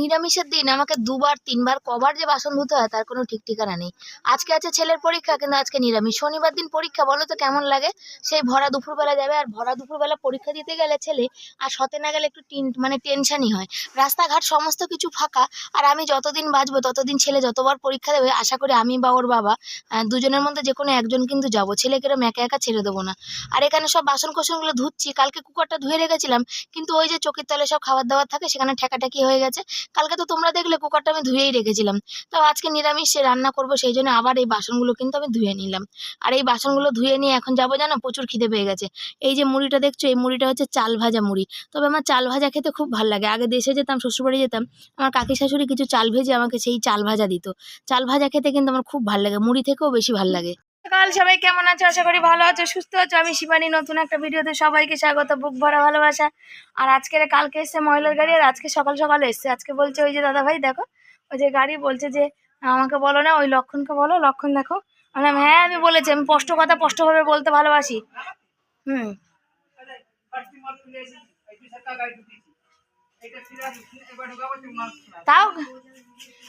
নিরামিষের দিন আমাকে দুবার, তিনবার, কবার যে বাসন ধুতে হয় তার কোনো ঠিক ঠিকানা নেই। আজকে আছে ছেলের পরীক্ষা, কিন্তু আজকে নিরামিষ। শনিবার দিন পরীক্ষা, বলো তো কেমন লাগে? সেই ভরা দুপুরবেলা যাবে, আর ভরা দুপুরবেলা পরীক্ষা দিতে গেলে ছেলে, আর সতে না গেলে একটু টিন মানে টেনশনই হয়। রাস্তাঘাট সমস্ত কিছু ফাঁকা, আর আমি যতদিন বাঁচবো, ততদিন ছেলে যতবার পরীক্ষা দেবে, আশা করি আমি বা ওর বাবা দুজনের মধ্যে যে কোনো একজন কিন্তু যাব। ছেলেকে এরম একা একা ছেড়ে দেবো না। আর এখানে সব বাসন কোসনগুলো ধুচ্ছি, কালকে কুকারটা ধুয়ে রেখেছিলাম, কিন্তু ওই যে চোখের তলে সব খাবার দাবার থাকে, সেখানে ঠেকাঠেকি হয়ে গেছে। কালকে তো তোমরা দেখলে কুকারটা আমি ধুয়েই রেখেছিলাম। তাও আজকে নিরামিষ রান্না করব, সেই জন্য আবার এই বাসনগুলো কিন্তু আমি ধুয়ে নিলাম। আর এই বাসনগুলো ধুয়ে নিয়ে এখন যাব জানো, প্রচুর খিদে পেয়ে গেছে। এই যে মুড়িটা দেখছ, এই মুড়িটা হচ্ছে চাল ভাজা মুড়ি। তবে আমার চাল ভাজা খেতে খুব ভালো লাগে। আগে দেশে যেতাম, শ্বশুরবাড়ি যেতাম, আমার কাকি শাশুড়ি কিছু চাল ভেজে আমাকে সেই চাল ভাজা দিত। চাল ভাজা খেতে কিন্তু আমার খুব ভালো লাগে, মুড়ি থেকেও বেশি ভালো লাগে। সকাল, সবাই কেমন আছো? আশা করি ভালো আছো, সুস্থ আছো। আমি শিবানী, নতুন একটা ভিডিওতে সবাইকে স্বাগত। বুক ভরা ভালোবাসা। আর আজকের, কালকে এসছে মহিলার গাড়ি, আর আজকে সকাল সকাল এসছে। আজকে বলছে ওই যে দাদা ভাই, দেখো, ওই যে গাড়ি বলছে যে, আমাকে বলো না, ওই লক্ষণকে বলো, লক্ষণ দেখো। আমি হ্যাঁ আমি বলেছি, আমি স্পষ্ট কথা স্পষ্টভাবে বলতে ভালোবাসি। হুম। তাও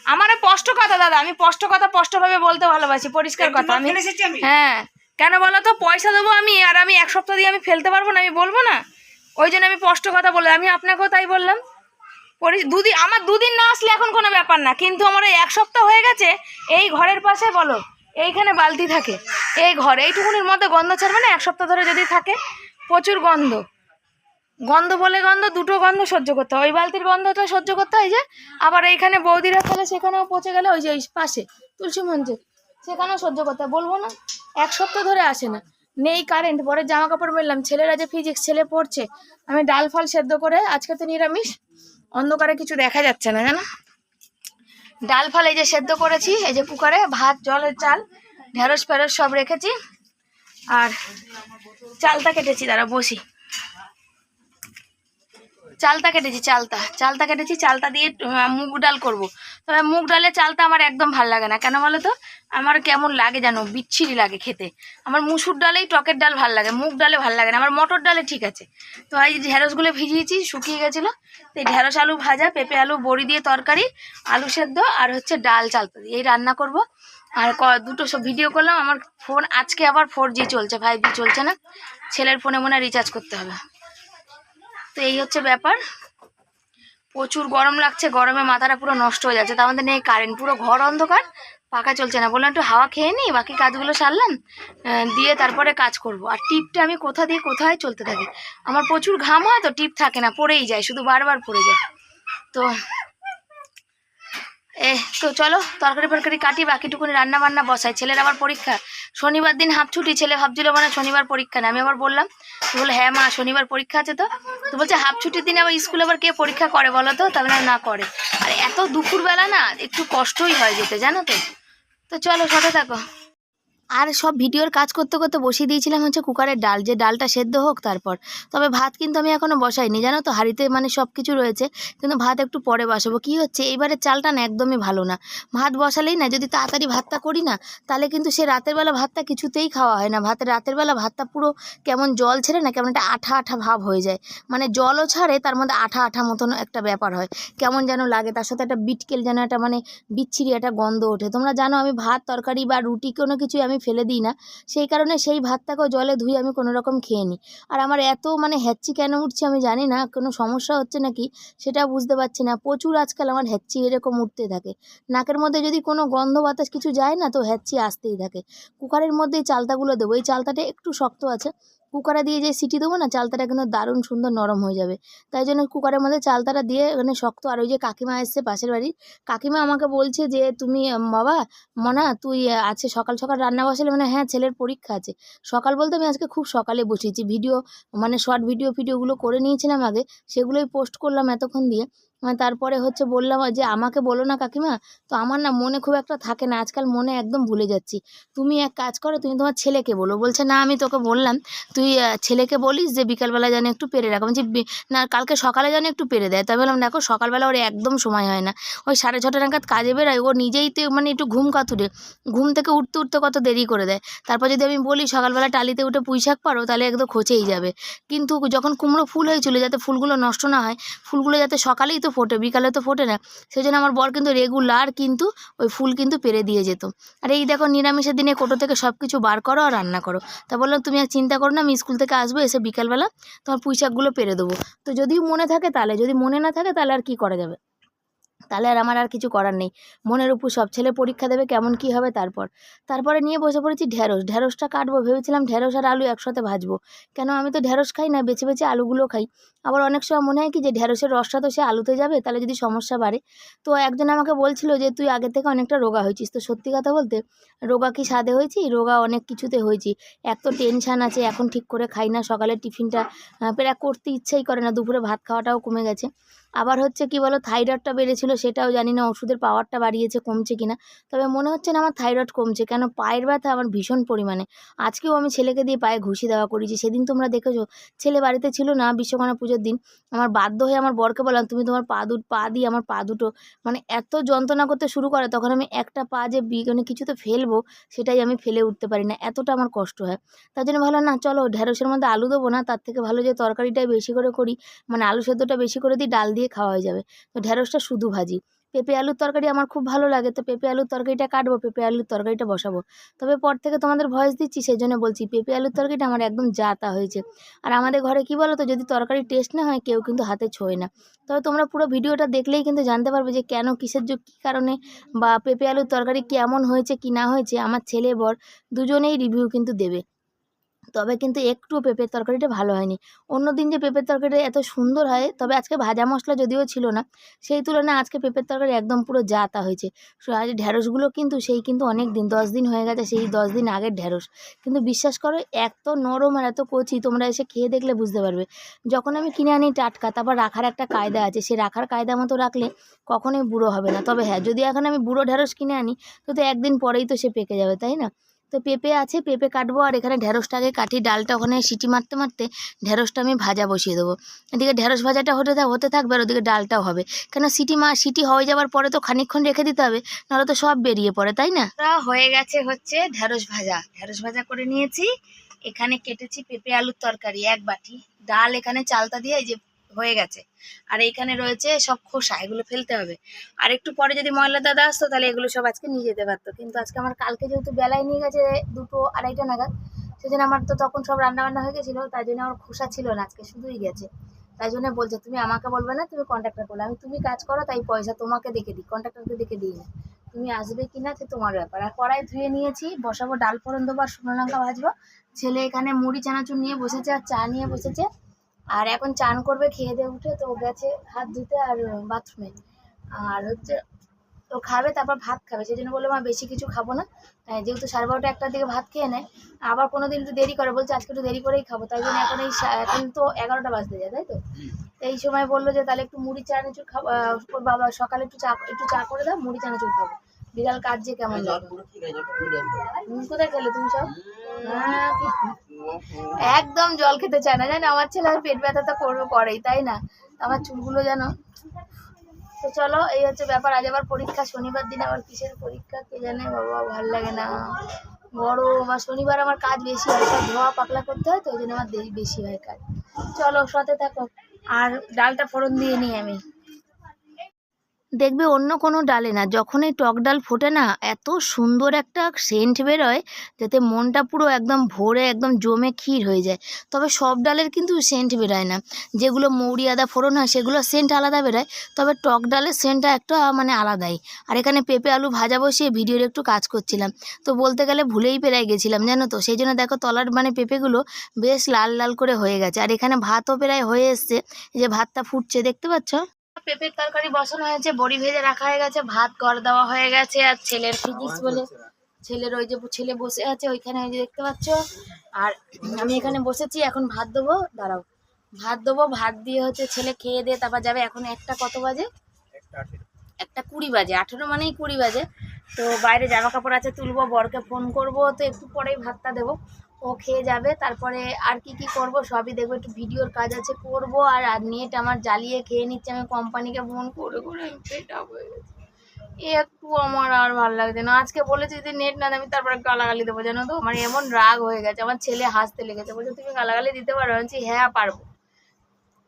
আমার স্পষ্ট কথা দাদা। আমি স্পষ্ট কথা স্পষ্টভাবে বলতে ভালোবাসি পরিষ্কার কথা। আমি হ্যাঁ। কেন বলো তো? পয়সা দেবো আমি আর আমি এক সপ্তাহ দিয়ে আমি ফেলতে পারব না আমি বলব না? ওই জন্য আমি স্পষ্ট কথা বললাম আমি আপনাকেও তাই বললাম। দুদিন আমার দুদিন না আসলে এখন কোনো ব্যাপার না কিন্তু আমার এক সপ্তাহ হয়ে গেছে এই ঘরের পাশে বলো এইখানে বালতি থাকে। এই ঘর এইটুকুনির মধ্যে গন্ধ ছাড়বে না? এক সপ্তাহ ধরে যদি থাকে প্রচুর গন্ধ। গন্ধ বলে গন্ধ, দুটো গন্ধ সহ্য করতে হয়। ওই বালতির গন্ধটা সহ্য করতে হয় যে, আবার এইখানে বৌদিরা ফেলে, সেখানেও পচে গেলে ওই যে পাশে, তুলসী মঞ্চে, সেখানেও সহ্য করতে বলব না, এক সপ্তাহ ধরে আসে না। নেই কারেন্ট পরে জামা কাপড় মেললাম। ছেলেরা যে ফিজিক্স ছেলে পড়ছে, আমি ডাল ফাল সেদ্ধ করে, আজকে তো নিরামিষ, অন্ধকারে কিছু দেখা যাচ্ছে না, জানো? ডাল ফাল এই যে সেদ্ধ করেছি, এই যে কুকারে, ভাত জলের চাল, ঢেঁড়স, ফেরস সব রেখেছি। আর চালটা কেটেছি দাঁড়া বসি। চালতা কেটেছি, চালতা। চালতা কেটেছি, চালতা দিয়ে মুগ ডাল করব। তবে মুগ ডালে চালটা আমার একদম ভালো লাগে না। কেন বলো তো? আমার কেমন লাগে জানো? বিচ্ছিরি লাগে খেতে। আমার মুসুর ডালেই টকের ডাল ভালো লাগে, মুগ ডালে ভালো লাগে না। আমার মটর ডালে ঠিক আছে। তো এই যে ঢেঁড়সগুলো ভিজিয়েছি, শুকিয়ে গেছিল। তো এই ঢেঁড়স আলু ভাজা, পেঁপে আলু, বড়ি দিয়ে তরকারি, আলু সেদ্ধ আর হচ্ছে ডাল চালতা দিয়ে। এই রান্না করব। আর ক- দুটো সব ভিডিও করলাম। আমার ফোন, আজকে আবার ফোর জি চলছে। ফাইভ জি চলছে না। ছেলের ফোনে মনে রিচার্জ করতে হবে। তো এই হচ্ছে ব্যাপার। প্রচুর গরম লাগছে, গরমে মাথাটা পুরো নষ্ট হয়ে যাচ্ছে। তার মধ্যে নেই কারেন্ট পুরো ঘর অন্ধকার, পাখা চলছে না। বললাম, একটু হাওয়া খেয়ে নিই বাকি কাজগুলো সারলাম দিয়ে তারপরে কাজ করব। আর টিপটা আমি কোথা দিয়ে কোথায় চলতে থাকি? আমার প্রচুর ঘাম হয় তো টিপ থাকে না, পড়েই যায়, শুধু বারবার পড়ে যায়। তো এ তো চলো, তরকারি ফরকারি কাটি বাকিটুকুনি রান্না বান্না বসাই। ছেলের আবার পরীক্ষা। শনিবার দিন হাফ ছুটি, ছেলে ভাবছিল মানে শনিবার পরীক্ষা নেই। আমি আবার বললাম, তো বলে হ্যাঁ মা, শনিবার পরীক্ষা আছে তো। তো বলছে, হাফ ছুটির দিন আবার স্কুলে আবার কে পরীক্ষা করে বলো তো? তাহলে না করে। আর, এত দুপুরবেলা না, একটু কষ্টই হয় যেতে, জানো তো? তো চলো, সাথে থাকো। আর সব ভিডিওর কাজ করতে করতে বসিয়ে দিয়েছিলাম হচ্ছে কুকারের ডাল, যে ডালটা সেদ্ধ হোক তারপর। তবে ভাত কিন্তু আমি এখনও বসাইনি, জানো তো? হাঁড়িতে মানে সব কিছু রয়েছে, কিন্তু ভাত একটু পরে বসাবো। কি হচ্ছে? এইবারে চালটা না একদমই ভালো না। ভাত বসালেই না, যদি তাড়াতাড়ি ভাতটা করি না, তাহলে কিন্তু সে রাতের বেলা ভাতটা কিছুতেই খাওয়া হয় না। ভাতের রাতের বেলা ভাতটা পুরো কেমন জল ছেড়ে না, কেমন একটা আঠা আঠা ভাব হয়ে যায়। মানে জলও ছাড়ে, তার মধ্যে আঠা আঠা মতন একটা ব্যাপার হয়। কেমন যেন লাগে, তার সাথে একটা বিটকেল যেন একটা মানে বিচ্ছিরি একটা গন্ধ ওঠে। তোমরা জানো, আমি ভাত, তরকারি বা রুটি কোনো কিছুই আমি ফেলে দিই না। সেই কারণে সেই ভাতটাকেও জলে ধুয়ে আমি কোনো রকম খেয়ে নিই। আর আমার এত মানে হ্যাচি কেন উঠছে আমি জানি না, কোনো সমস্যা হচ্ছে নাকি সেটা বুঝতে পারছি না। প্রচুর আজকাল আমার হ্যাচি এরকম উঠতে থাকে। নাকের মধ্যে যদি কোনো গন্ধ বাতাস কিছু যায় না তো হ্যাচি আসতেই থাকে। কুকারের মধ্যে এই চালতাগুলো দেবো। এই চালতাটা একটু শক্ত আছে। কুকারে দিয়ে যে সিটি দেবো না, চালতাটা কিন্তু দারুণ সুন্দর নরম হয়ে যাবে। তাই জন্য কুকারের মধ্যে চালতাটা দিয়ে মানে শক্ত। আর ওই যে কাকিমা এসছে পাশের বাড়ির কাকিমা আমাকে বলছে যে, তুমি বাবা, মনা, তুই আছে সকাল সকাল রান্না বসালে? মানে হ্যাঁ ছেলের পরীক্ষা আছে। সকাল বলতে আমি আজকে খুব সকালে বসিয়েছি ভিডিও মানে শর্ট ভিডিও, ফিডিওগুলো করে নিয়েছিলাম আগে। সেগুলোই পোস্ট করলাম এতক্ষণ দিয়ে। তারপরে হচ্ছে বললাম যে আমাকে বলো না কাকিমা, তো আমার না মনে খুব একটা থাকে না, আজকাল মনে একদম ভুলে যাচ্ছি। তুমি এক কাজ করো, তুমি তোমার ছেলেকে বলো। বলছে, না, আমি তোকে বললাম, তুই ছেলেকে বলিস যে বিকালবেলা যেন একটু পেরে রাখো। বলছি না, কালকে সকালে যেন একটু পেরে দেয়। তবে বললাম, দেখো, সকালবেলা ওর একদম সময় হয় না। ওই সাড়ে ছটা নাগাদ কাজে বেরোয়, ও নিজেই তো মানে একটু ঘুম কাতুরে, ঘুম থেকে উঠতে উঠতে কত দেরি করে দেয়। তারপর যদি আমি বলি, সকালবেলা টালিতে উঠে পুঁই শাক পারো তাহলে একদম খচেই যাবে। কিন্তু যখন কুমড়ো ফুল হয়েছিল, যাতে ফুলগুলো নষ্ট না হয়, ফুলগুলো যাতে সকালেই তো ফোটে, বিকালে তো ফোটে না। সেই জন্য আমার বর কিন্তু রেগুলার কিন্তু ওই ফুল কিন্তু পেরে দিয়ে যেত। আর এই দেখো নিরামিষের দিনে কোটো থেকে সব কিছু বার করো আর রান্না করো। তা বললাম, তুমি আর চিন্তা করো না, আমি স্কুল থেকে আসব, এসে বিকালবেলা তোমার পুঁই শাকগুলো পেরে দেবো। তো যদি মনে থাকে তাহলে, যদি মনে না থাকে তাহলে আর কি করা যাবে? তাহলে আর আমার আর কিছু করার নেই। মনের উপর সব ছেলে পরীক্ষা দেবে কেমন কি হবে তারপর। তারপরে নিয়ে বসে পড়েছি ঢ্যাঁড়স ঢ্যাঁড়সটা কাটবো। ভেবেছিলাম ঢ্যাঁড়স আর আলু একসাথে ভাজবো। কেন আমি তো ঢ্যাঁড়স খাই না, বেছে বেছে আলুগুলো খাই। আবার অনেক সময় মনে হয় কি যে ঢ্যাঁড়সের রসটা তো সে আলুতে যাবে, তাহলে যদি সমস্যা বাড়ে। তো একজন আমাকে বলছিল যে, তুই আগে থেকে অনেকটা রোগা হয়েছিস। তো সত্যি কথা বলতে রোগা কি স্বাদে হয়েছি? রোগা অনেক কিছুতে হয়েছি। এক তো টেনশান আছে, এখন ঠিক করে খাই না। সকালের টিফিনটা প্রায় করতে ইচ্ছেই করে না। দুপুরে ভাত খাওয়াটাও কমে গেছে। আবার হচ্ছে কি বলো থাইরয়েডটা বেড়েছিল, সেটাও জানি না, ওষুধের পাওয়ারটা বাড়িয়েছে, কমছে কিনা। তবে মনে হচ্ছে না আমার থাইরয়েড কমছে, কেন পায়ের ব্যথা আমার ভীষণ পরিমাণে। আজকেও আমি ছেলেকে দিয়ে পায়ে ঘুষি দেওয়া করেছি, সেদিন তোমরা দেখেছ, ছেলে বাড়িতে ছিল না বিশ্বকর্মা পুজোর দিন। আমার বাধ্য হয়ে আমার বরকে বললাম, তুমি তোমার পা দু, পা দিয়ে আমার পা দুটো। মানে এত যন্ত্রণা করতে শুরু করে, তখন আমি একটা পা যে মানে কিছুতে ফেলব, সেটাই আমি ফেলে উঠতে পারি না, এতটা আমার কষ্ট হয়। তার জন্য ভালো না, চলো ঢ্যাঁড়সের মধ্যে আলু দেবো না, তার থেকে ভালো যে তরকারিটাই বেশি করে করি মানে আলু সেদ্ধটা বেশি করে দিই, ডাল দিয়ে খাওয়া হয়ে যাবে। তো ঢ্যাঁড়সটা শুধু ভাজি। পেঁপে আলুর তরকারি আমার খুব ভালো লাগে। তো পেঁপে আলুর তরকারিটা কাটবো, পেঁপে আলুর তরকারিটা বসাবো। তবে পর থেকে তোমাদের ভয়েস দিচ্ছি সেই জন্য বলছি পেঁপে আলুর তরকারিটা আমার একদম যা তা হয়েছে। আর আমাদের ঘরে কি বলো তো যদি তরকারি টেস্ট না হয়, কেউ কিন্তু হাতে ছোঁয় না। তবে তোমরা পুরো ভিডিওটা দেখলেই কিন্তু জানতে পারবে যে কেন, কিসের জন্য কী কারণে বা পেঁপে আলুর তরকারি কেমন হয়েছে, কি না হয়েছে, আমার ছেলে বর দুজনেই রিভিউ কিন্তু দেবে। তবে কিন্তু একটুও পেঁপের তরকারিটা ভালো হয়নি। অন্য দিন যে পেঁপের তরকারিটা এত সুন্দর হয়, তবে আজকে ভাজা মশলা যদিও ছিল না, সেই তুলনায় আজকে পেঁপের তরকারি একদম পুরো জাতা হয়েছে। আজ ঢ্যাঁড়সগুলো কিন্তু সেই কিন্তু অনেক দিন, দশ দিন হয়ে গেছে সেই দশ দিন আগের ঢ্যাঁড়স কিন্তু বিশ্বাস করো, এত নরম আর এত কচি, তোমরা এসে খেয়ে দেখলে বুঝতে পারবে। যখন আমি কিনে আনি টাটকা, তারপর রাখার একটা কায়দা আছে, সে রাখার কায়দা মতো রাখলে কখনোই বুড়ো হবে না। তবে হ্যাঁ যদি এখন আমি বুড়ো ঢ্যাঁড়স কিনে আনি, তো তো একদিন পরেই তো সে পেকে যাবে, তাই না? তো পেঁপে আছে, পেঁপে কাটবো আর এখানে ঢ্যাঁড়সটাকে কাটি, ডালটা ওখানে সিটি মারতে মারতে ঢ্যাঁড়সটা আমি ভাজা বসিয়ে দেবো। এদিকে ঢ্যাঁড়স ভাজাটা হতে থাক, হতে থাকবে আর ওদিকে ডালটাও হবে। কেন সিটি মা, সিটি হয়ে যাওয়ার পরে তো খানিকক্ষণ রেখে দিতে হবে, নাহলে তো সব বেরিয়ে পড়ে, তাই না? হয়ে গেছে হচ্ছে ঢ্যাঁড়স ভাজা। ঢ্যাঁড়স ভাজা করে নিয়েছি, এখানে কেটেছি পেঁপে আলুর তরকারি এক বাটি। ডাল এখানে চালতা দিয়ে এই যে হয়ে গেছে। আর এইখানে রয়েছে সব খোসা, এগুলো ফেলতে হবে। আর একটু পরে যদি ময়লা দাদা আসতো, তাহলে এগুলো সব আজকে নিয়ে যেতে পারতো। কিন্তু আজকে আমার কালকে যেহেতু বেলায় নিয়ে গেছে দুটো আড়াইটা নাগাদ, সেজন্য আমার তো তখন সব রান্না বান্না হয়ে গেছিল, তাই জন্য আমার খোসা ছিল না, আজকে শুধুই গেছে। তাই জন্য বলছে, তুমি আমাকে বলবে না, তুমি কন্ট্রাক্টর করলে আমি, তুমি কাজ করো, তাই পয়সা তোমাকে দেখে দিই কন্ট্রাক্টরকে দেখে দিই না। তুমি আসবে কি না সে তোমার ব্যাপার। আর কড়াই ধুয়ে নিয়েছি, বসাবো, ডাল ফোড়ন দেবো আর শুকনো লঙ্কা ভাজবো। ছেলে এখানে মুড়ি, চানাচুর নিয়ে বসেছে আর চা নিয়ে বসেছে। আর এখন চান করবে খেয়ে দিয়ে উঠে তো গেছে হাত ধুতে আর বাথরুমে আর হচ্ছে ও খাবে তারপর ভাত খাবে। সেই জন্য বলল মা বেশি কিছু খাব না। যেহেতু সাড়ে বারোটা একটার দিকে ভাত খেয়ে নেয় আবার কোনো দিন একটু দেরি করে। বলছে আজকে একটু দেরি করেই খাব। তাই জন্য এখন এই এখন তো এগারোটা বাজতে যায় তাই তো? এই সময় বলল যে তাহলে একটু মুড়ি চানাচুর খাব ওর বাবা সকালে একটু চা একটু চা করে দাও মুড়ি চানাচুর খাব। বিড়াল কাজ যে কেমন কোথায় খেলে তুমি সব? হ্যাঁ, একদম জল খেতে চায় না। জানো, আমার ছেলে পেট ব্যথা তো করবে করেই, তাই না? আমার চুলগুলো যেন তো চলো, এই হচ্ছে ব্যাপার। আজ আবার পরীক্ষা, শনিবার দিন আবার কিসের পরীক্ষা কে জানে? বাবা, ভালো লাগে না। বড় বা শনিবার আমার কাজ বেশি হয় সব ধোয়া পাকলা করতে হয়, তো ওই জন্য আমার বেশি হয় কাজ। চলো, সাথে থাকো। আর ডালটা ফোড়ন দিয়ে নিই আমি। দেখবে অন্য কোনো ডালে না যখন এই টক ডাল ফোটে না, এত সুন্দর একটা সেন্ট বেরোয় যাতে মনটা পুরো একদম ভরে, একদম জমে ক্ষীর হয়ে যায়। তবে সব ডালের কিন্তু সেন্ট বেরোয় না। যেগুলো মৌরি, আদা, ফোড়ন হয়, সেগুলো সেন্ট আলাদা বেরোয়, তবে টক ডালের সেন্টটা একটা মানে আলাদাই। আর এখানে পেঁপে, আলু ভাজা বসিয়ে ভিডিওর একটু কাজ করছিলাম। তো বলতে গেলে ভুলেই পেরাই গেছিলাম, জানো তো? সেই জন্য দেখো তলার মানে পেঁপেগুলো বেশ লাল লাল করে হয়ে গেছে। আর এখানে ভাতও প্রায় হয়ে এসছে। যে ভাতটা ফুটছে, দেখতে পাচ্ছ? পেঁপের তরকারি বসানো হয়েছে বড়ি ভেজে রাখা হয়ে গেছে ভাত গড় দেওয়া হয়ে গেছে আর ছেলের ফিজিক্স বলে ছেলের ওই যে ছেলে বসে আছে ওইখানে ওই যে দেখতে পাচ্ছ আর আমি এখানে বসেছি এখন ভাত দেবো দাঁড়াও। ভাত দেবো ভাত দিয়ে হচ্ছে ছেলে খেয়ে দিয়ে তারপর যাবে এখন একটা কত বাজে? একটা কুড়ি বাজে আঠেরো মানেই কুড়ি বাজে। তো বাইরে জামা কাপড় আছে তুলবো বরকে ফোন করব তো একটু পরেই ভাতটা দেবো। ও খেয়ে যাবে, তারপরে আর কি কি করব সবই দেখব, একটু ভিডিওর কাজ আছে করব, আর আর নেট আমার জ্বালিয়ে খেয়ে নিচ্ছে, আমি কোম্পানিকে ফোন করে করে আমি fed up হয়ে গেছি। একটু আমার আর ভালো লাগছে না। আজকে বলেছি যদি নেট না আমি তারপরে গালাগালি দেবো, জানো তো? আমার এমন রাগ হয়ে গেছে, আমার ছেলে হাসতে লেগেছে। বলছে, তুমি গালাগালি দিতে পারো? আমি হ্যাঁ পারব।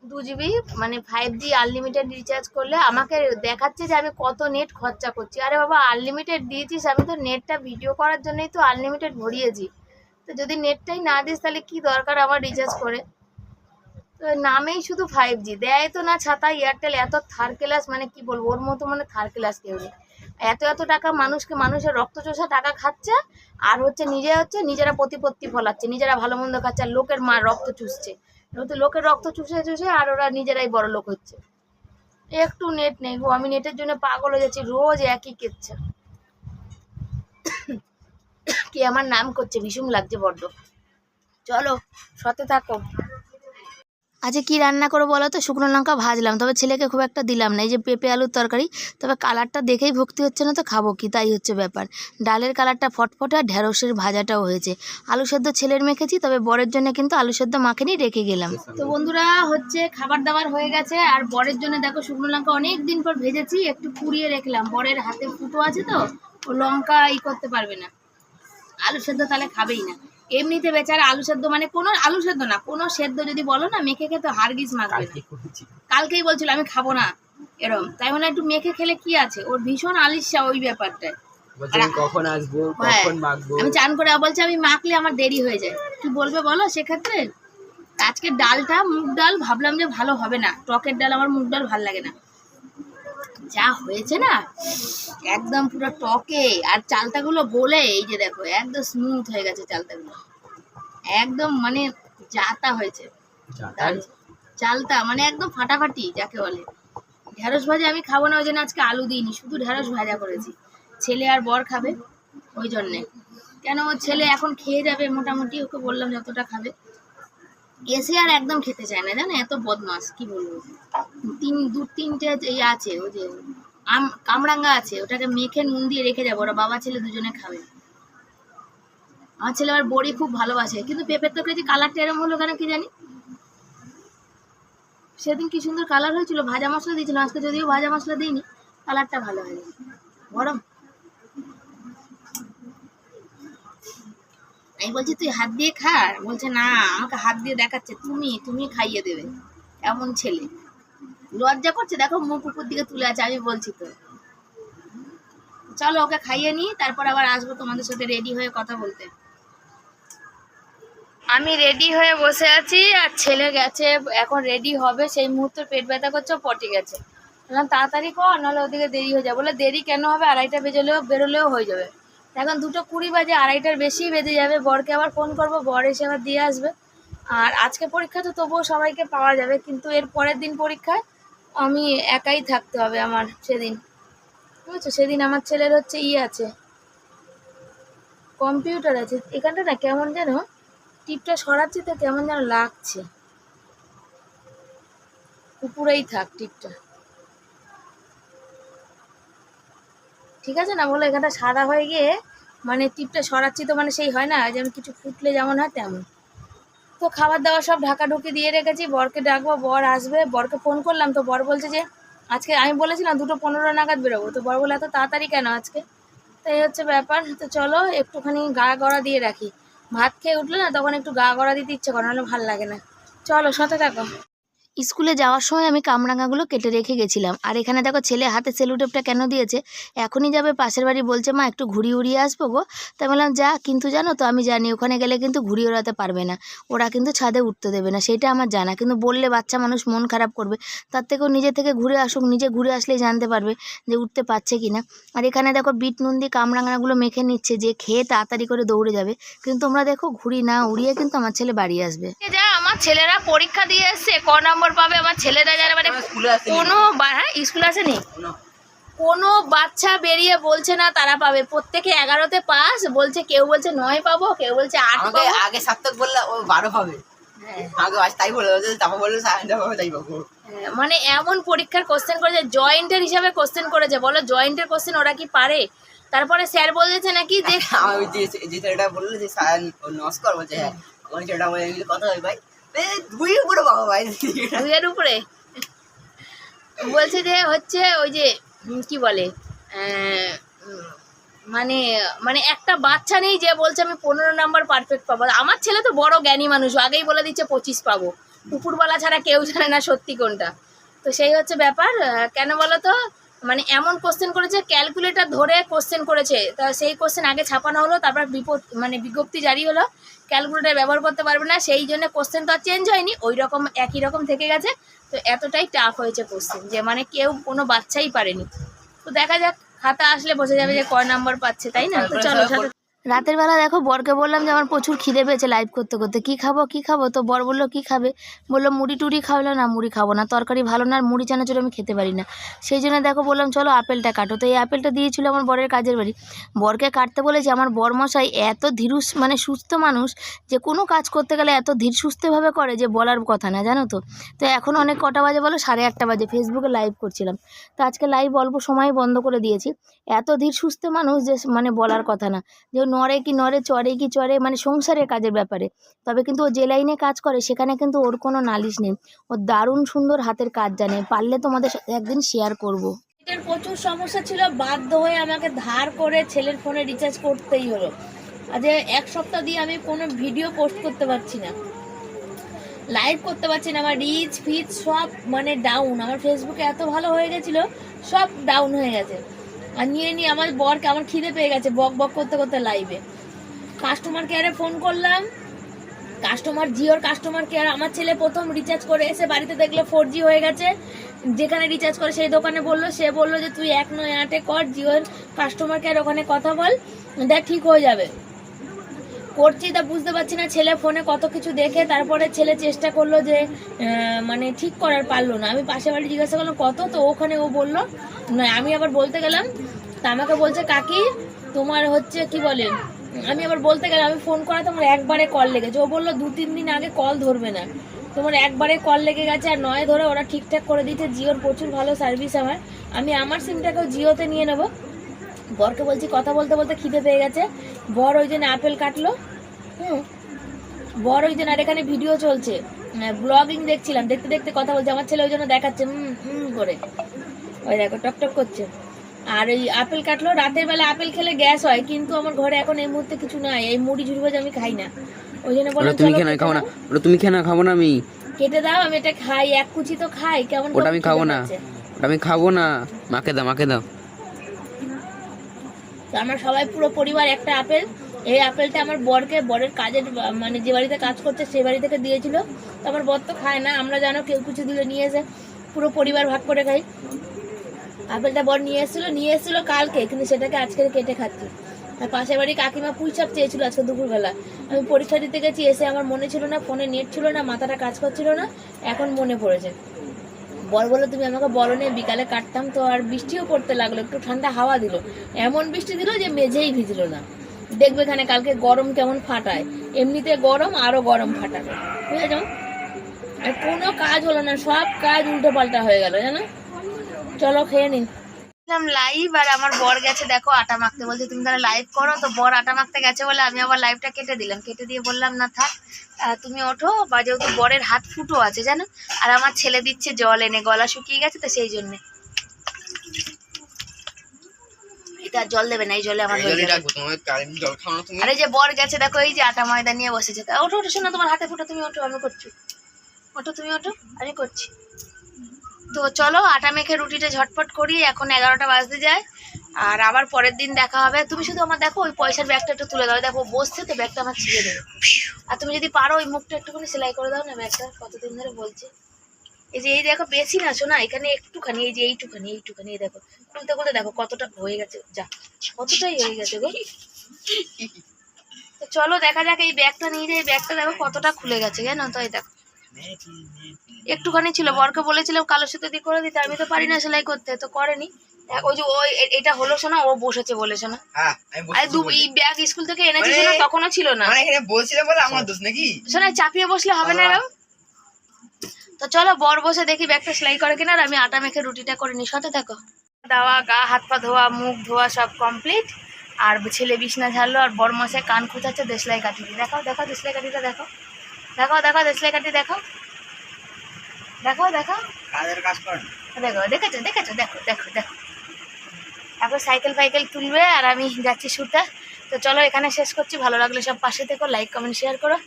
দু জিবি মানে ফাইভ জি আনলিমিটেড রিচার্জ করলে আমাকে দেখাচ্ছে যে আমি কত নেট খরচা করছি। আরে বাবা আনলিমিটেড দিয়েছিস, আমি তো নেটটা ভিডিও করার জন্যই তো আনলিমিটেড ভরিয়েছি। তো যদি নেটটাই না দিস, তাহলে কি দরকার আমার রিচার্জ করে? তো নামেই শুধু ফাইভ জি দেয় তো না ছাতা এয়ারটেল এত থার্ড ক্লাস মানে কি বলব, ওর মতো মানে থার্ড ক্লাস কেউ নেই। এত এত টাকা মানুষকে, মানুষের রক্ত চোষা টাকা খাচ্ছে, আর হচ্ছে নিজে হচ্ছে নিজেরা প্রতিপত্তি ফলাচ্ছে, নিজেরা ভালো মন্দ খাচ্ছে, আর লোকের মা রক্ত চুষছে। নতুন লোকের রক্ত চুষে চুষে আর ওরা নিজেরাই বড় লোক হচ্ছে। একটু নেট নেই গো, আমি নেটের জন্য পাগল হয়ে যাচ্ছি, রোজ একই কেচ্ছে। কি আমার নাম করছে? ভীষণ লাগছে বড্ড। চলো সতে থাকো। আজকে কি রান্না করব বলো তো? শুকনো লঙ্কা ভাজলাম, তবে ছেলেকে খুব একটা দিলাম না। এই যে পেঁপে আলুর তরকারি, তবে কালারটা দেখেই ভক্তি হচ্ছে না তো খাব কি? তাই হচ্ছে ব্যাপার। ডালের কালারটা ফটফটে আর ঢ্যাঁড়সের ভাজাটাও হয়েছে। আলু সেদ্ধ ছেলের মেখেছি, তবে বরের জন্য কিন্তু আলু সেদ্ধ মাখেনি, রেখে গেলাম। তো বন্ধুরা, হচ্ছে খাবার দাবার হয়ে গেছে, আর বরের জন্য দেখো শুকনো লঙ্কা অনেক দিন পর ভেজেছি, একটু পুড়িয়ে রাখলাম। বরের হাতে ফুটো আছে তো, ও লঙ্কা ই করতে পারবে না। আলু সেদ্ধ তাহলে খাবেই না। এমনিতে বেচারা আলু সেদ্ধ মানে কোনো আলু সেদ্ধ না কোনো সেদ্ধ যদি বলো না মেখে খেতে হারগিস মাখবে না। কালকেই বলছিল আমি খাব না। এরম। তাই মানে একটু মেখে খেলে কি আছে? ওর ভীষণ আলিশা ওই ব্যাপারটায়। কখন আসব? হ্যাঁ, কখন মাখবো? আমি চান করে বলছে আমি মাখলে আমার দেরি হয়ে যায়। কি বলবে বলো সেক্ষেত্রে? আজকে ডালটা মুগ ডাল ভাবলাম যে ভালো হবে না। টকের ডাল আমার মুগ ডাল ভালো লাগে না। যা হয়েছে না একদম পুরো টকে। আর চালতাগুলো গলে এই যে দেখো একদম স্মুথ হয়ে গেছে চালতাগুলো। একদম মানে জাতা হয়েছে। চালতা মানে একদম ফাটাফাটি যাকে বলে। ঢেঁড়স ভাজা আমি খাব না ওই জন্য আজকে আলু দিইনি শুধু ঢেঁড়স ভাজা করেছি। ছেলে আর বর খাবে ওই জন্যে। কেন ছেলে এখন খেয়ে যাবে মোটামুটি ওকে বললাম যতটা খাবে। এসে আর একদম খেতে চায় না, জানো? এত বদমাস কি বলব? তিন, দু তিনটে এই আছে, ওই যে আম, কামরাঙ্গা আছে, ওটাকে মেখে নুন দিয়ে রেখে যাব, ওরা বাবা ছেলে দুজনে খাবে। আমার ছেলে আবার বড়ি খুব ভালোবাসে, কিন্তু পেঁপের তরকারি কালারটা এরম হলো কেন কি জানি? সেদিন কি সুন্দর কালার হয়েছিল? ভাজা মশলা দিয়েছিল, আজকে যদিও ভাজা মশলা দিইনি কালারটা ভালো হয়েছে গরম। আমি বলছি, তুই হাত দিয়ে খা? বলছে, না, আমাকে হাত দিয়ে দেখাচ্ছে। তুমি তুমি খাইয়ে দেবে। এমন ছেলে। লজ্জা করছে, দেখো মুখ উপর দিকে তুলে আছে, আমি বলছি তো। চলো, ওকে খাইয়ে নিই, তারপর আবার আসব তোমাদের সাথে রেডি হয়ে কথা বলতে। আমি রেডি হয়ে বসে আছি, আর ছেলে গেছে, এখন রেডি হবে। সেই মুহূর্তে পেট ব্যথা করছে পটে গেছে। বললাম, তাড়াতাড়ি কর, নাহলে ওদিকে দেরি হয়ে যাবে। বলে দেরি কেন হবে? আড়াইটা বেজলেও, বেরোলেও হয়ে যাবে। এখন দুটো কুড়ি বাজে, আড়াইটার বেশি বেজে যাবে। বরকে আবার ফোন করব, বর এসে আবার দিয়ে আসবে। আর আজকে পরীক্ষা তো তবুও সবাইকে পাওয়া যাবে, কিন্তু এর পরের দিন পরীক্ষায় আমি একাই থাকতে হবে আমার সেদিন। বুঝেছ? সেদিন আমার ছেলের হচ্ছে ই আছে। কম্পিউটার আছে। এখানটা না কেমন যেন, টিপটা সরাচ্ছি তো কেমন যেন লাগছে। উপরেই থাক টিপটা। ঠিক আছে না? বলো এখানটা সাদা হয়ে গিয়ে মানে টিপটা সরাচ্ছি তো মানে সেই হয় না? যেমন কিছু ফুটলে যেমন হয় তেমন। তো খাবার দাবার সব ঢাকা ঢুকি দিয়ে রেখেছি। বরকে ডাকবো, বর আসবে। বরকে ফোন করলাম তো বর বলছে যে, আজকে আমি বলেছিলাম দুটো পনেরো নাগাদ বেরোবো। তো বর বলে, এত তাড়াতাড়ি কেন আজকে? তো এই হচ্ছে ব্যাপার। তো চলো একটুখানি গা গড়া দিয়ে রাখি। ভাত খেয়ে উঠলে না তখন একটু গা গড়া দিতে ইচ্ছে করে, নাহলে ভালো লাগে না। চলো সাথে থাকো। স্কুলে যাওয়ার সময় আমি কামরাঙাগুলো কেটে রেখে গেছিলাম। আর এখানে দেখো ছেলে হাতে সেলুটেপটা কেন দিয়েছে? এখনই যাবে, পাশের বাড়ি বলছে, মা, একটু ঘুরি উড়িয়ে আসব গো। তাই বললাম, যা, কিন্তু জানো তো, আমি জানি, ওখানে গেলে কিন্তু ঘুরি ওড়াতে পারবে না। ওরা কিন্তু ছাদে উঠতে দেবে না, সেটা আমার জানা। কিন্তু বললে বাচ্চা মানুষ মন খারাপ করবে। তার থেকেও নিজে থেকে ঘুরে আসুক, নিজে ঘুরে আসলেই জানতে পারবে যে উঠতে পারছে কি না আর এখানে দেখো বিট নুন দিয়ে কামরাঙাগুলো মেখে নিচ্ছে, যে খেয়ে তাড়াতাড়ি করে দৌড়ে যাবে। কিন্তু তোমরা দেখো ঘুরি না উড়িয়ে কিন্তু আমার ছেলে বাড়ি আসবে। যা, আমার ছেলেরা পরীক্ষা দিয়ে এসছে, ক নম্বর পাবে আমার ছেলেরা যারা মানে কোনো হ্যাঁ স্কুল আসেনি? কোনো? বাচ্চা বেরিয়ে বলছে না তারা পাবে। প্রত্যেকে এগারোতে পাস বলছে কেউ বলছে নয় পাবো কেউ বলছে আট পাবো। আগে সার্থক বললে ও বারো পাবে। হ্যাঁ, হ্যাঁ, মানে এমন পরীক্ষার কোশ্চেন করেছে জয়েন্টের হিসাবে কোশ্চেন করেছে। বলো জয়েন্টের কোশ্চেন ওরা কি পারে? তারপরে স্যার বলেছে নাকি যে যে বলল যে নমস্কার বলছে হ্যাঁ। আমার ছেলেটা কথা হয় ভাই? উপরে বলছে যে হচ্ছে ওই যে কি বলে মানে মানে একটা বাচ্চা নেই যে বলছে আমি পনেরো নাম্বার পারফেক্ট পাবো। আমার ছেলে তো বড় জ্ঞানী মানুষ আগেই বলে দিচ্ছে পঁচিশ পাবো। উপরওয়ালা ছাড়া কেউ জানে না সত্যি কোনটা। তো সেই হচ্ছে ব্যাপার কেন বলো তো? মানে এমন কোশ্চেন করেছে ক্যালকুলেটার ধরে কোশ্চেন করেছে। তা সেই কোশ্চেন আগে ছাপানো হলো তারপর বিপদ মানে বিজ্ঞপ্তি জারি হলো। ক্যালকুলেটার ব্যবহার করতে পারবে না সেই জন্য কোশ্চেন তো আর চেঞ্জ হয়নি ওই রকম একই রকম থেকে গেছে। তো এতটাই টাফ হয়েছে কোশ্চেন যে মানে কেউ কোনো বাচ্চাই পারেনি। তো দেখা যাক খাতা আসলে বোঝা যাবে যে কয় নাম্বার পাচ্ছে তাই না? তো চলো রাতের বেলা দেখো বরকে বললাম যে আমার প্রচুর খিদে পেয়েছে লাইভ করতে করতে। কি খাব কি খাব? তো বর বলল, কি খাবে? বলল, মুড়ি টুড়ি খাওয়ালো না, মুড়ি খাব না। তরকারি ভালো না, আর মুড়ি চানা চানাচুর আমি খেতে পারি না। সেই জন্য দেখো বললাম, চলো আপেলটা কাটো। তো এই আপেলটা দিয়েছিল আমার বরের কাজের বাড়ি। বরকে কাটতে বলেছে, আমার বরমশাই এত ধীরু মানে সুস্থ মানুষ যে কোনো কাজ করতে গেলে এত ধীর সুস্থভাবে করে যে বলার কথা না, জানো তো? তো এখন অনেক কটা বাজে বলো, সাড়ে আটটা বাজে। ফেসবুকে লাইভ করছিলাম। তো আজকে লাইভ অল্প সময় বন্ধ করে দিয়েছি। এত ধীর সুস্থ মানুষ যে মানে বলার কথা না। যে নড়ে কি নড়ে, চড়ে কি চড়ে মানে সংসারের কাজের ব্যাপারে। তবে কিন্তু ও যে লাইনে কাজ করে, সেখানে কিন্তু ওর কোনো নালিশ নেই। ও দারুণ সুন্দর হাতের কাজ জানে। পারলে তোমাদের সাথে একদিন শেয়ার করব। প্রচুর সমস্যা ছিল, বাধ্য হয়ে আমাকে ধার করে ছেলের ফোনে রিচার্জ করতেই হলো। যে এক সপ্তাহ দিয়ে আমি কোনো ভিডিও পোস্ট করতে পারছি না। লাইভ করতে পারছি না। আমার রিচ ফিচ সব মানে ডাউন আমার ফেসবুকে এত ভালো হয়ে গেছিল, সব ডাউন হয়ে গেছে। আর নিয়ে নিয়ে আমার বরকে আমার খিদে পেয়ে গেছে, বক বক করতে করতে লাইভে কাস্টমার কেয়ারে ফোন করলাম। কাস্টমার জিওর কাস্টমার কেয়ার আমার ছেলে প্রথম রিচার্জ করে এসে বাড়িতে দেখল ফোর জি হয়ে গেছে। যেখানে রিচার্জ করে সেই দোকানে বলল, সে বলল যে, তুই এক নয় আটে কর, জিওর কাস্টমার কেয়ার ওখানে কথা বল, দেখ ঠিক হয়ে যাবে। করছি তা বুঝতে পারছি না। ছেলে ফোনে কত কিছু দেখে, তারপরে ছেলে চেষ্টা করল যে মানে ঠিক করার পারল না। আমি পাশে বাড়ি জিজ্ঞাসা করলাম, কত? তো ওখানে ও বলল না আমি আবার বলতে গেলাম, তা আমাকে বলছে, কাকি, তোমার হচ্ছে কি বলে? আমি আবার বলতে গেলাম, আমি ফোন করা তোমার একবারে কল লেগেছে। ও বলল, দু তিন দিন আগে কল ধরবে না। তোমার একবারে কল লেগে গেছে আর নয় ধরে ওরা ঠিকঠাক করে দিচ্ছে জিওর প্রচুর ভালো সার্ভিস আমার। আমি আমার সিমটাকেও জিওতে নিয়ে নেব। বরকে বলছি কথা বলতে বলতে খিদে পেয়ে গেছে। বর ওই জন্য আপেল কাটলো। হুম। বর ওই জন্য আর এখানে ভিডিও চলছে। ব্লগিং দেখছিলাম দেখতে দেখতে কথা বলছে আমার ছেলে ওই জন্য দেখাচ্ছে হুম হুম করে। ওই দেখো টক টক করছে। আর এই আপেল কাটলো রাতের বেলা আপেল খেলে গ্যাস হয় কিন্তু আমার ঘরে এখন এই মুহূর্তে কিছু নাই এই মুড়ি ঝুড়ি ভাজা আমি খাই না। ওই জন্য বললাম তুমি খেয়ে না খাব না। ওটা তুমি খেয়ে না খাব না আমি। কেটে দাও আমি এটা খাই এক কুচি তো খাই কেমন ওটা আমি খাব না। ওটা আমি খাব না। মাকে দাও মাকে দাও। তো আমরা সবাই পুরো পরিবার একটা আপেল। এই আপেলটা আমার বরকে, বরের কাজের মানে যে বাড়িতে কাজ করছে সেই বাড়ি থেকে দিয়েছিল। তো আমার বর তো খায় না, আমরা জানো কেউ কিছু দিলে নিয়ে এসে পুরো পরিবার ভাগ করে খাই। আপেলটা বর নিয়ে এসেছিল নিয়ে এসেছিল কালকে, কিন্তু সেটাকে আজকে কেটে খাচ্ছি। আর পাশের বাড়ি কাকিমা পুঁই শাক চেয়েছিল আজকে দুপুরবেলা। আমি পরীক্ষা দিতে গেছি, এসে আমার মনে ছিল না, ফোনে নেট ছিল না, মাথাটা কাজ করছিল না, এখন মনে পড়েছে। বল বলে তুমি আমাকে বলো নে, বিকালে কাটতাম তো আর বৃষ্টিও পড়তে লাগল, একটু ঠান্ডা হাওয়া দিল। এমন বৃষ্টি দিল যে মেঝেই ভিজল না। দেখবে এখানে কালকে গরম কেমন ফাটায়। এমনিতে গরম, আরও গরম ফাটাবে। বুঝেছ? আর কোনো কাজ হলো না, সব কাজ উল্টো পাল্টা হয়ে গেল, জানো? চলো খেয়ে নিন। লাইভ আর আমার বর গেছে দেখো আটা মাখতে। বলছে তুমি তাহলে লাইভ করো? তো বর আটা মাখতে গেছে বলে আমি আবার লাইভটা কেটে দিলাম। কেটে দিয়ে বললাম না থাক তুমি ওঠো। বা যেহেতু বরের হাত ফুটো আছে জানো? আর আমার ছেলে দিচ্ছে জল এনে গলা শুকিয়ে গেছে তো সেই জন্যে। এটা জল দেবে না এই জলে আমার আরে যে বর গেছে দেখো এই যে আটা ময়দা নিয়ে বসেছে। ওঠো ওঠো শোনো তোমার হাতে ফুটো তুমি ওঠো আমি করছি। ওঠো তুমি ওঠো আমি করছি। তো চলো আটা মেখে রুটিটা ঝটপট করি, এখন এগারোটা বাজতে যায়। আর আবার পরের দিন দেখা হবে। তুমি শুধু আমার দেখো, ওই পয়সার ব্যাগটা একটু তুলে দাও। দেখো, বসছে তো, ব্যাগটা আমার ছিঁড়ে দেবে। আর তুমি যদি পারো, ওই মুখটা একটুখানি সেলাই করে দাও না ব্যাগটা, কতদিন ধরে বলছে। এই যে, এই দেখো, বেশি না, শোনা, এখানে একটুখানি, এই যে, এইটুখানি এইটুখানি, এই দেখো। খুলতে খুলতে দেখো, কতটা হয়ে গেছে। যা, কতটাই হয়ে গেছে গো। তো চলো, দেখা যাক, এই ব্যাগটা নিয়ে যাই। ব্যাগটা দেখো, কতটা খুলে গেছে, জানো? তো এই দেখো। একটুখানি ছিল বরকে বলেছিলাম কালো সুতো দিয়ে করে দিতে আমি তো পারি না সেলাই করতে তো করেনি। ওই যে ওই এটা হলো শোনা ও বসেছে বলে শোনা হ্যাঁ আমি আরে দু এই ব্যাগ স্কুল থেকে এনেছি মানে- শোনা তখনও ছিল না। মানে এখানে বলছিলাম বলে আমার দোষ নাকি? শোনা চাপিয়ে বসলে হবে না এরকম? তো চলো বর বসে দেখি ব্যাগটা সেলাই করে কিনা আর আমি আটা মেখে রুটিটা করে নি সাথে থাকো। দাওয়া গা হাত পা ধোয়া মুখ ধোয়া সব কমপ্লিট। আর ছেলে বিছনা ঝাড়লো আর বর মশাই কান খুঁচাচ্ছে দেশলাই কাঠিটি দেখাও দেখাও দেশলাই কাঠিটা দেখো দেখো দেশলাই দেখাও। কাজের কাজ করেন? দেখো দেখেছ দেখেছ? দেখো দেখো দেখো। এখন সাইকেল ফাইকেল তুলবে আর আমি যাচ্ছি শুতে তো চলো এখানে শেষ করছি। ভালো লাগলে সব পাশে থেকো লাইক কমেন্ট শেয়ার করো।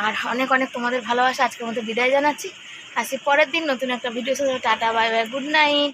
আর অনেক অনেক তোমাদের ভালোবাসা আজকের মতো বিদায় জানাচ্ছি। আসি পরের দিন নতুন একটা ভিডিও সাথে tata bye bye good night